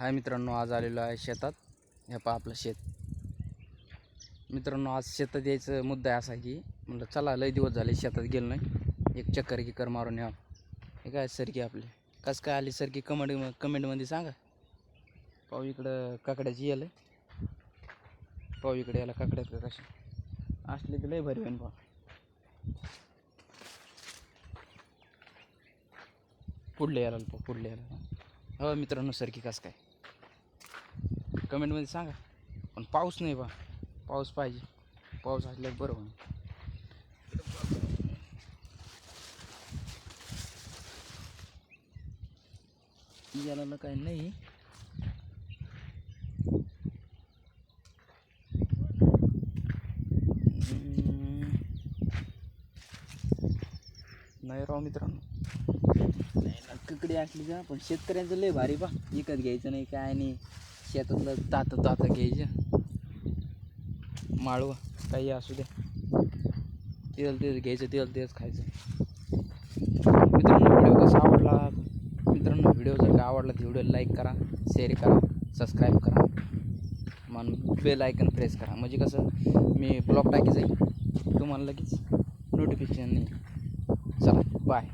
हाय मित्रांनो आज आलेलो आहे शेतात. हे पहा आपलं शेत. मित्रांनो आज शेतात यायचं मुद्दा आहे असा की म्हणलं चला लय दिवस झाले शेतात गेलो नाही. एक चक्कर गिकर मारून या हे काय सरकी आपली? कसं काय आली सरकी कमेंट कमेंटमध्ये सांगा. पाहू इकडं काकड्याची येल पाहू इकडे याला काकड्यात का कशी. असली की लय भारी होईन पहा पुढले यायला पाहू पुढले यायला हो मित्रांनो सरकी कसं काय? कमेंटमध्ये सांगा. पण पाऊस नाही बा. पाऊस पाहिजे. पाऊस असल्यावर बरं होईल. याला काय नाही. नाही राव मित्रांनो. नाही ना तिकडे असली का पण शेतकऱ्यांचं लय भारी बा. विकत घ्यायचं नाही काय नाही. शेतातलं तात तात घ्यायचं. माळवं काही असू द्या तेल तेच घ्यायचं तेल तेच खायचं. मित्रांनो व्हिडिओ कसा आवडला? मित्रांनो व्हिडिओ जर का आवडला तर व्हिडिओ लाईक करा शेअर करा सबस्क्राईब करा. मन बेल आयकन प्रेस करा. म्हणजे कसं मी ब्लॉग टाकी जाईल तुम्हाला लगेच नोटिफिकेशन नाही चला बाय